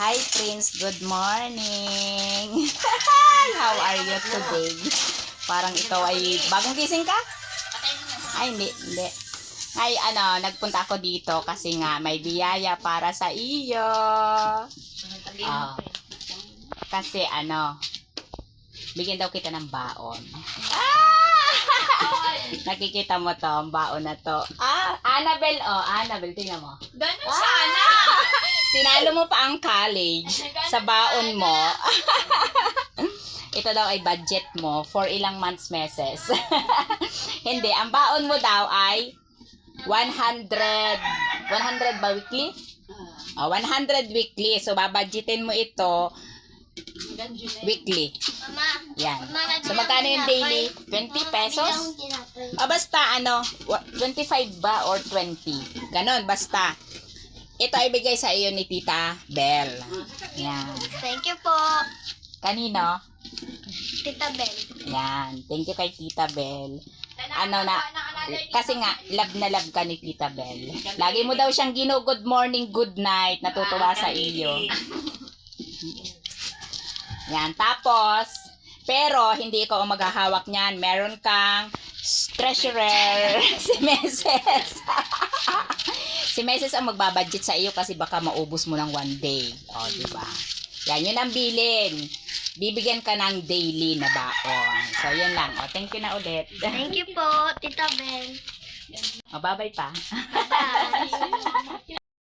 Hi, Prince. Good morning. How are you today? Parang ikaw ay bagong gising ka? Ay, hindi, hindi. Ay, ano, nagpunta ako dito kasi nga may biyaya para sa iyo. Ah. Kasi ano, bigyan daw kita ng baon. Ah! Nakikita mo to, ang baon na to. Ah, Annabelle, oh, Annabelle, tingnan mo. Ganun Ah! sana. Tinalo mo pa ang college sa baon mo. Ito daw ay budget mo for ilang months, meses. Hindi, ang baon mo daw ay 100. 100 ba weekly? Oh, 100 weekly. So, babudgetin mo ito weekly. Mama, Yan. So, magkano yung daily? 20 pesos? Ah, basta ano, wa- 25 ba or 20? Ganon, basta. Ito ay bigay sa iyo ni Tita Bell. Yan. Thank you po, Kanino? Tita Bel. Yan. Thank you kay Tita Bell. Ano na, kasi nga, love na love ka ni Tita Bell. Lagi mo daw siyang gino good morning, good night, natutuwa sa iyo. Yan. Tapos, pero hindi ikaw ang maghahawak niyan. Meron kang treasurer, si Meses. si Meses ang magbabudget sa iyo kasi baka maubos mo ng one day. O, di ba? Yan, yun ang bilin. Bibigyan ka ng daily na baon. So, yun lang. O, thank you na ulit. Thank you po, Tita Bel. O, bye-bye pa. Bye.